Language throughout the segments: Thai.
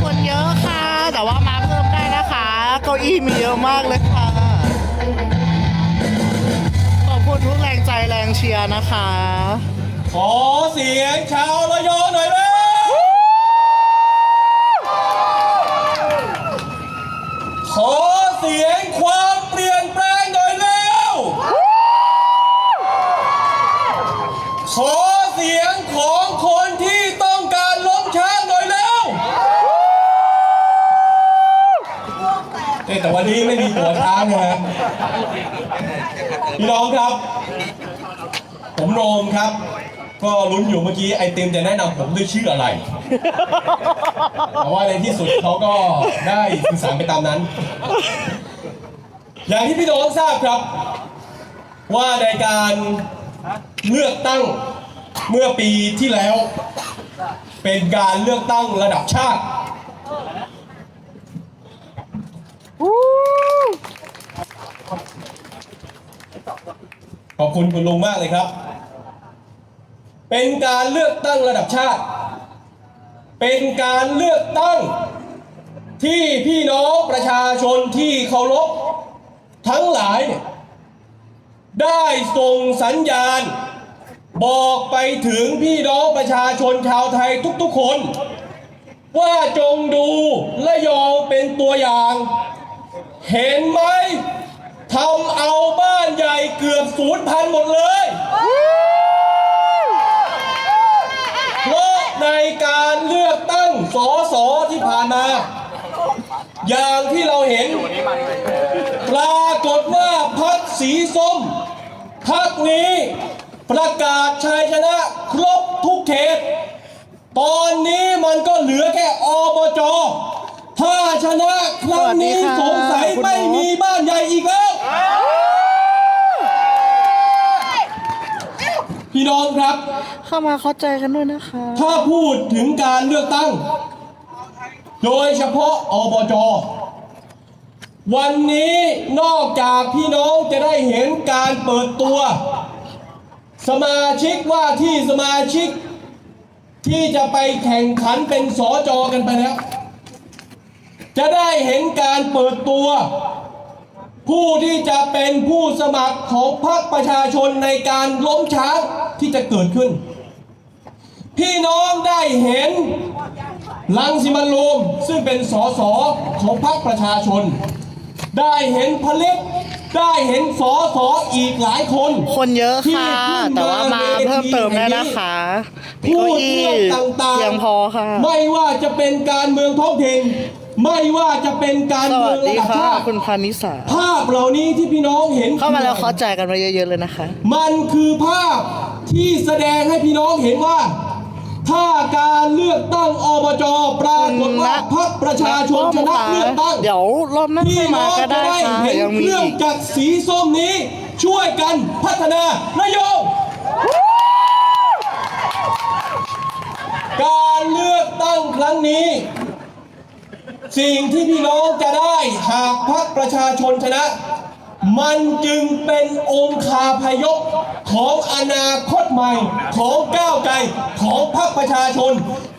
คนเยอะค่ะ แต่ว่ามาเพิ่มได้นะคะ เก้าอี้มีเยอะมากเลยค่ะ ขอบคุณทุกแรงใจแรงเชียร์นะคะ ขอเสียงชาวระยองหน่อยไหมขอเสียงความเปลี่ยนแปลงหน่อยเร็ว ขอเสียงของคนที่ต้องการล้มช้างหน่อยเร็วเอ๊ะแต่วันนี้ไม่มีหัวช้างนะฮะพี่น้องครับ ผมโรมครับ ก็ลุ้นอยู่เมื่อกี้ไอติมจะแนะนำผมด้วยชื่ออะไร แต่ว่าในที่สุดเขาก็ได้สื่อสารไปตามนั้น อย่างที่พี่น้องทราบครับ ว่าในการเลือกตั้งเมื่อปีที่แล้ว เป็นการเลือกตั้งระดับชาติขอบคุณคุณลุงมากเลยครับ เป็นการเลือกตั้งระดับชาติ เป็นการเลือกตั้งที่พี่น้องประชาชนที่เคารพทั้งหลาย ได้ส่งสัญญาณ บอกไปถึงพี่น้องประชาชนชาวไทยทุกๆคน ว่าจงดูและยองเป็นตัวอย่าง เห็นไหมทำเอาบ้านใหญ่เกือบศูนย์พันหมดเลย เพราะ ในการเลือกตั้งสอสอที่ผ่านมา อย่างที่เราเห็น ปรากฏว่าพักสีส้มพักนี้ประกาศชัยชนะครบทุกเขต ตอนนี้มันก็เหลือแค่อบจ ถ้าชนะครั้งนี้สสวังสดีค่ะสัยคุณไม่โน้ตมีบ้านใหญ่อีกแล้ว พี่น้องครับ เข้ามาเข้าใจกันด้วยนะคะ ถ้าพูดถึงการเลือกตั้ง โดยเฉพาะอบจ วันนี้นอกจากพี่น้องจะได้เห็นการเปิดตัว สมาชิกว่าที่สมาชิก ที่จะไปแข่งขันเป็นสอจอกันไปแล้ว จะได้เห็นการเปิดตัว ผู้ที่จะเป็นผู้สมัครของพรรคประชาชนในการล้มช้าง ที่จะเกิดขึ้น พี่น้องได้เห็นลังสิมันต์โรมซึ่งเป็นสสของพรรคประชาชน ได้เห็นพลิตได้เห็นสสอีกหลายคน คนเยอะค่ะที่ขึ้นแต่ว่ามาเพิ่มเติมได้นะคะมีพูเก้าดอี้เรื่องต่างๆเพียงพอค่ะ ไม่ว่าจะเป็นการเมืองท้องถิ่น ไม่ว่าจะเป็นการสเมืวัอสงระดีดับค่ะชาติคุณพานิสา ภาพเหล่านี้ที่พี่น้องเห็น เข้ามาแล้วคือเข้าใจกันมาเยอะๆเลยนะคะ มันคือภาพที่แสดงให้พี่น้องเห็นว่า ถ้าการเลือกตั้งอบจปรากฏว่าพรรคประชาชนชนะเลือกตั้ง เดี๋ยวรอบหน้าพี่ค่อยน้มาองก็จะได้ได้ค่ะเห็นยังเคมีรื่องอีก จักรสีส้มนี้ช่วยกันพัฒนาระยองการเลือกตั้งครั้งนี้ สิ่งที่พี่น้องจะได้หากพรรคประชาชนชนะ มันจึงเป็นองค์คาพยพของอนาคตใหม่ของก้าวไกลของพรรคประชาชน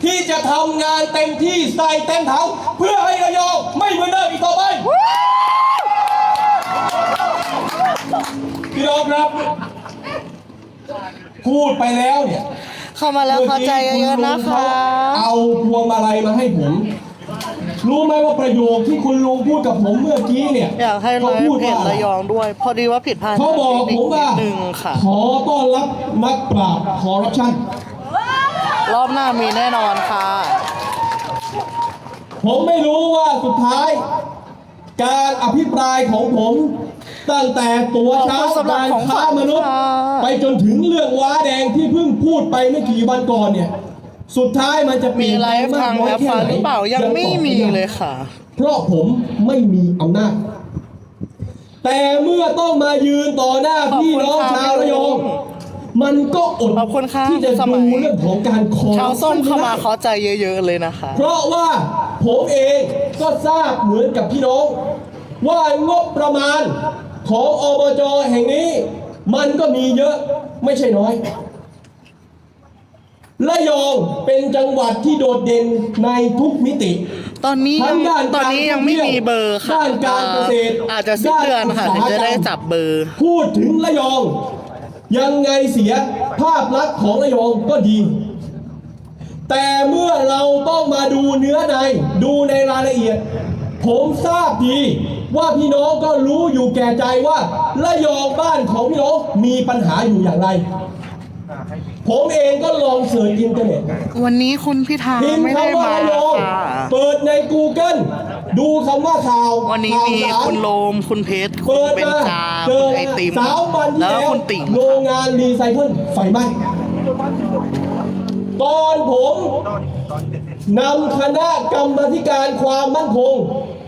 ที่จะทำงานเต็มที่ใส่เต็มถังเพื่อให้ระยองไม่เหมือนเดิมอีกต่อไปพี่น้องครับ พูดไปแล้วเนี่ยเข้ามาแล้วเข้าใจเยอะๆนะคะ เอาพวงมาลัยมาให้ผม รู้ไหมว่าประโยคที่คุณลุงพูดกับผมเมื่อกี้เนี่ยอยากให้ไลเขาฟ์พูดเพจว่าอะไรระยองด้วย พอดีว่าผิดพลาดเขาบอกผมว่าหนึ่งค่ะขอต้อนรับนักปราบคอร์รัปชันรอบหน้ามีแน่นอนค่ะ ผมไม่รู้ว่าสุดท้าย การอภิปรายของผมตั้งแต่ตัวช้างขอบคุณสำหรับการของขวัญค้ามนุษย์ค่ะไปจนถึงเรื่องว้าแดงที่เพิ่งพูดไปไม่กี่วันก่อนเนี่ย สุดท้ายมันจะเปมีลี่ยนไลแปลงฟ์มาทากงน้อยแอปแค่ฟ้าไหนหรือเปล่ายังไม่ตอบมีด้เลยค่ะ เพราะผมไม่มีอำนาจแต่เมื่อต้องมายืนต่อหน้าขอบคุณพี่น้องค่ะชาวระยองมันก็อดขอบคุณค่ะที่จะสมัดูยเรื่องของการคอร์ชาวรัปส้ชัมนเข้าไม่มาได้เข้าใจเยอะ ๆ เลยนะคะ เพราะว่าผมเองก็ทราบเหมือนกับพี่น้อง ว่างบประมาณของอบจแห่งนี้ มันก็มีเยอะไม่ใช่น้อย ระยองเป็นจังหวัดที่โดดเด่นในทุกมิติ ตอนนี้ทั้งด้านตอนนี้ยังไม่มีเบอร์ค่ะด้านการเกษตรอาจจะสิ้นเดือนค่ะด้านถึงอุตสาหกรรมจะได้จับเบอร์ พูดถึงระยอง ยังไงเสียภาพลักษณ์ของระยองก็ดี แต่เมื่อเราต้องมาดูเนื้อในดูในรายละเอียด ผมทราบดีว่าพี่น้องก็รู้อยู่แก่ใจว่าระยองบ้านของพี่น้องมีปัญหาอยู่อย่างไร ผมเองก็ลองเสิร์ชอินเทอร์เน็ตวันนี้คุณพิธาพิมพ์ไม่ได้คำว่ามาระยองค่ะเปิดใน Google ดูคำว่าข่าววันนี้ข่าวมีสารคุณโลมคุณเพชรคุณเปิดเบนมาจาเจคุอณไอติมสามวันที่แล้วแล้วคุณติ่งโรงงานรีไซเคิลไฟไหม้ตอนผมนำคณะกรรมาธิการความมั่นคง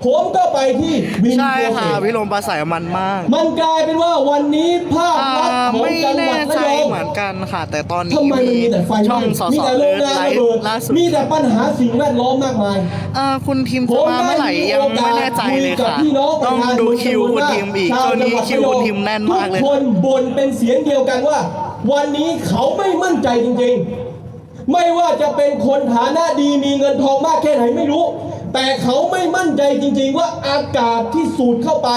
ผมก็ไปที่วินใช่โกค่ะเกตพี่โลมปลาใสมันมาก มันกลายเป็นว่าวันนี้ภาพอ่าลักษณ์ของไม่จังหแน่วัด กันค่ะ แต่ตอนนี้ทำไมมันมีแต่ไฟไหช่อม้งสอมีสอแต่โรเลิงศงานไลระฟ์เบิดล่าสุดมีแต่ปัญหาสิ่งแวดล้อมมากมายอ่าคุณทีมจะมาเมื่อไหร่ยังไม่แน่ใจเลยค่ะ ต้องดูคิวคุณทีมอีกช่วงนี้คิวคุณทีมแน่นมากเลย ทุกคนบ่นเป็นเสียงเดียวกันว่า วันนี้เขาไม่มั่นใจจริงๆ ไม่ว่าจะเป็นคนฐานะดีมีเงินทองมากแค่ไหนไม่รู้ แต่เขาไม่มั่นใจจริง ๆ ว่าอากาศที่สูดเข้าไป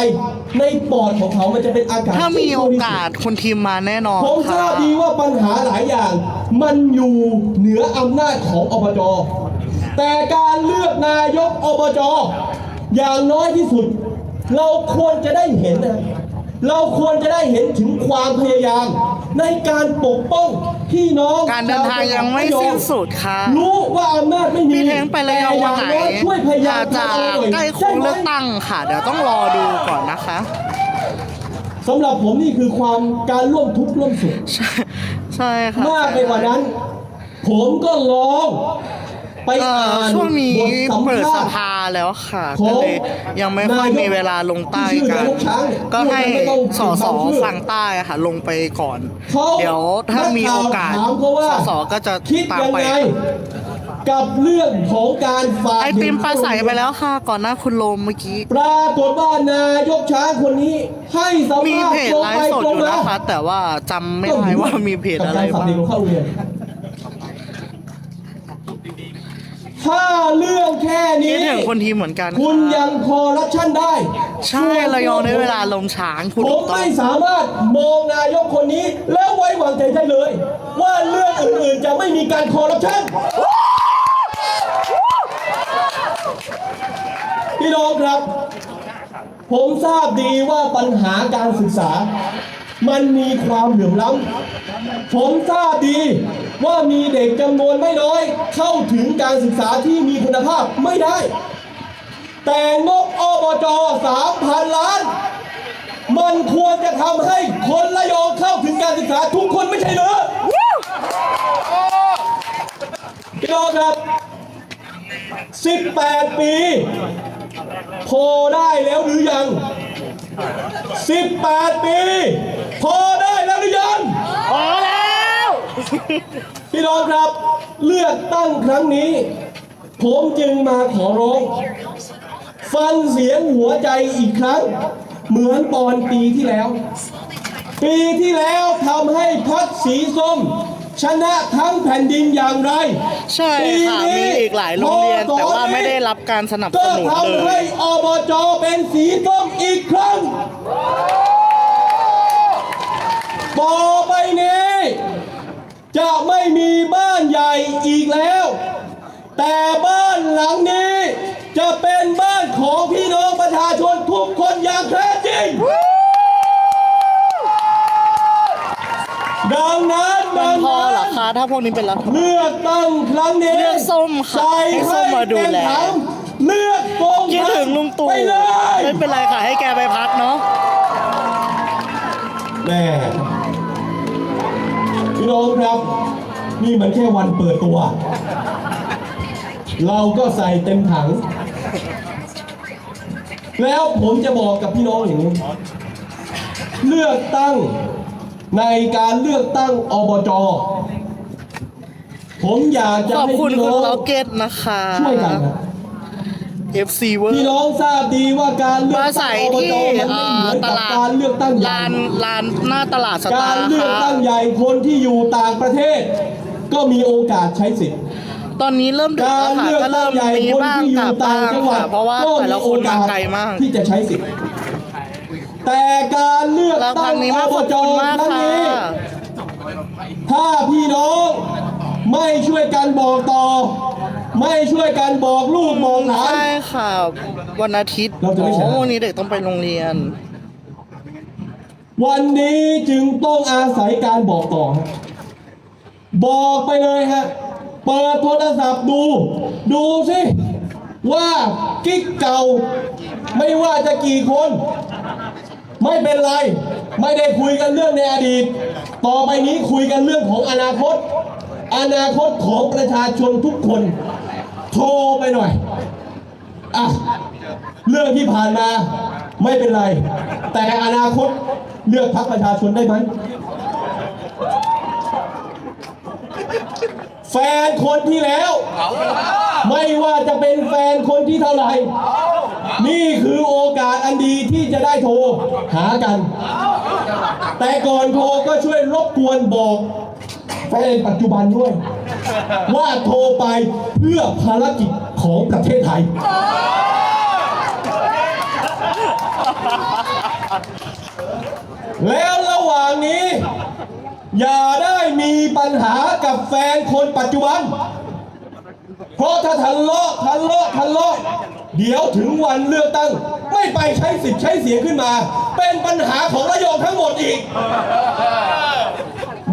ในปอดของเขามันจะเป็นอากาศถ้ามีที่โอบริสุทธิ์ กาสคุณทีมมาแน่นอนผมทค่ะราบดีว่าปัญหาหลายอย่าง มันอยู่เหนืออำนาจของอบจ แต่การเลือกนายกอบจ อย่างน้อยที่สุด เราควรจะได้เห็นนะ เราควรจะได้เห็นถึงความพยายาม ในการปกป้องพี่น้องการเดินทางยังไม่สิ้นสุดค่ะรู้ว่าอำนาจไม่มีพี่เท้งไปเลยเอาวันไหนแต่อย่างอยช่วยพยายาอามจจะทำหน่อยใกล้โค้ใช่งไหมเลือกตั้งค่ะ เดี๋ยวต้องรอดูก่อนนะคะสำหรับผมนี่คือความการร่วมทุกข์ร่วมสุขใช่ใช่ค่ะมากไปกว่านั้น ผมก็ลอง ไปเอ่ออ่านช่วงนี้บทสัมเปิดสภาษณ์ ภาแล้วค่ะของก็เลยยังไม่ค่อยมีเวลาลงใต้ที่ชื่อกันนายกช้างเนี่ยก็ให้ไม่ต้องสอสอถึงบางชื่อฝั่งใต้อะค่ะ ลงไปก่อนเขาเดี๋ยวถ้ามีโอกาสนัข่วถามเขาว่าสอสอก็จะคิดตามยังไปไงกับเรื่องของการฝากไอติมปลาใสไปแล้วค่ะ ก่อนหน้าคุณโลมเมื่อกี้ ปรากฏว่านายกช้างคนนี้ ให้สัมมีภาษเพณ์จตรงไลไปฟ์สดตรองยู่มานะคะ แต่ว่าจำไม่ได้ว่ามีเพจอะไรกับกบ้างเด็กเข้าโรงเรียน ถ้าเรื่องแค่คินี้ดถึงคนทีมเหมือนกันคุณค่ะยังคอร์รัปชันได้ใช่ระยองได้เวลาลงช้างพูดผถูมกต้องไม่สามารถมองนายกคนนี้แล้วไว้วางใจได้เลย ว่าเรื่องอื่นๆจะไม่มีการคอร์รัปชันพี่น้องครับ ผมทราบดีว่าปัญหาการศึกษา มันมีความเหลื่อมล้ำผมทราบดี ว่ามีเด็กจำนวนไม่น้อย เข้าถึงการศึกษาที่มีคุณภาพไม่ได้ แต่งบอบจสามพันล้าน มันควรจะทำให้คนระยองเข้าถึงการศึกษาทุกคนไม่ใช่เหรอพี่น้องครับ 18 ปี พอได้แล้วหรือยัง 18 ปี พอได้แล้วหรือยังพอแล้ว พี่น้องครับเลือกตั้งครั้งนี้ ผมจึงมาขอร้อง ฟังเสียงหัวใจอีกครั้ง เหมือนตอนปีที่แล้ว ปีที่แล้วทำให้พักสีส้ม ชนะทั้งแผ่นดินอย่างไรใช่ค่ะปีนี้มีอีกหลายโรงเรียนพอแต่ว่าไม่ได้รับการสนับสก็นุนเลทำให้ย อบจเป็นสีส้มอีกครั้ง ต่อไปนี้ จะไม่มีบ้านใหญ่อีกแล้ว แต่บ้านหลังนี้จะเป็นบ้านของพี่น้องประชาชนทุกคนอย่างแท้จริง ดังนั้นมัดันงพอนั้นเหรอคะถ้าพวกนี้เป็นรัฐบาล เลือกตั้งครั้งนี้เลือกส้มค่ะใส่ให้ส้ให้มมาดูแลเต็มถังเลือกตรงคิดถึงลุงตู่ไปเลย ไม่เป็นไรค่ะให้แกไปพักเนาะ แม่พี่ น้องครับ นี่มันแค่วันเปิดตัว เราก็ใส่เต็มถัง แล้วผมจะบอกกับพี่น้องอย่างนี้ เลือกตั้งในการเลือกตั้งอบจ ผมอยากจะขอบให้คุณพี่คุน้ณองล็อกเก็ตนะคะ ช่วยกันนะ FC เวอพี่ร์น้องทราบดีว่าการเลือกมาตั้ใส่งอบที่จมันเอ่ไม่เหอมือนตกับลาดการเลือกตั้งใหญ่ลานลานหน้าตลาดสตาการร์เลือกค่ะตั้งใหญ่คนที่อยู่ต่างประเทศ ก็มีโอกาสใช้สิทธิ์ ตอนนี้เริ่มดึกกาแล้วรค่ะเลือกก็ตั้เริ่งมใหญ่มีคนบ้างที่อกลัยู่บต่าบ้างงจังหวัดค่ะเพราะว่าก็แต่มีละคโอนมากาสไกลมาก ที่จะใช้สิทธิ์แต่การเลือกแล้วตั้ครั้งงนี้อมากบขอบจคุณมากครั้งค่ะ นี้ถ้าพี่น้องไม่ช่วยกันบอกต่อ ไม่ช่วยกันบอกลูกบอกหลานใช่ ค่ะ วันอาทิตย์เราจะไม่ชนะโอ้วันนี้เด็กต้องไปโรงเรียน วันนี้จึงต้องอาศัยการบอกต่อฮะบอกไปเลยฮะ เปิดโทรศัพท์ดู ดูสิว่ากิ๊กเก่า ไม่ว่าจะกี่คน ไม่เป็นไร ไม่ได้คุยกันเรื่องในอดีต ต่อไปนี้คุยกันเรื่องของอนาคต อนาคตของประชาชนทุกคน โทรไปหน่อย อะเรื่องที่ผ่านมาไม่เป็นไร แต่อนาคตเลือกพรรคประชาชนได้ไหมแฟนคนที่แล้ว ไม่ว่าจะเป็นแฟนคนที่เท่าไหร่ นี่คือโอกาสอันดีที่จะได้โทรหากัน แต่ก่อนโทรก็ช่วยรบกวนบอกแฟนปัจจุบันด้วย ว่าโทรไปเพื่อภารกิจ ของประเทศไทย แล้วระหว่างนี้ อย่าได้มีปัญหากับแฟนคนปัจจุบัน เพราะถ้าทะเลาะทะเลาะทะเลาะเดี๋ยวถึงวันเลือกตั้ง ไม่ไปใช้สิทธิ์ใช้เสียงขึ้นมา เป็นปัญหาของระยองทั้งหมดอีก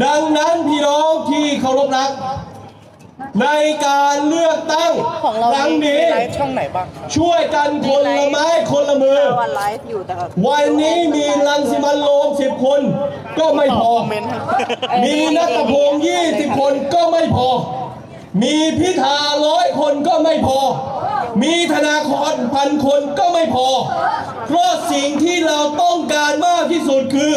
ดังนั้นพี่น้องที่เคารพรัก ในการเลือกตั้งของเราครั้งมีนี้ ไลฟ์ช่องไหนบ้างช่วยกันคนละไม้คนละมือ วันไลฟ์อยู่แต่แบบวันนี้มีรังสิมันโรมสิบคน ก็ไม่พอ คอมเมนต์ให้มีนัตพงศ์ยี่สิบคนก็ไม่พอ มีพิธาร้อยคนก็ไม่พอ มีธนาคารพันคนก็ไม่พอ เพราะสิ่งที่เราต้องการมากที่สุดคือ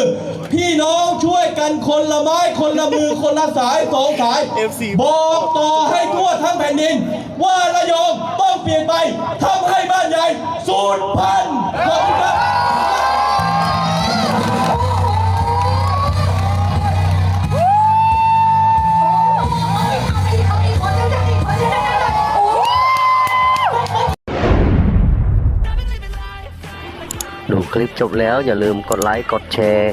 พี่น้องช่วยกันคนละไม้คนละมือคนละสายสองสาย FC บอกต่อให้ทั่วทั้งแผ่นดิน ว่าระยองต้องเปลี่ยนไปทำให้บ้านใหญ่สูญพันธุ์ขอบคุณครับดูคลิปจบแล้วอย่าลืมกดไลค์ กดแชร์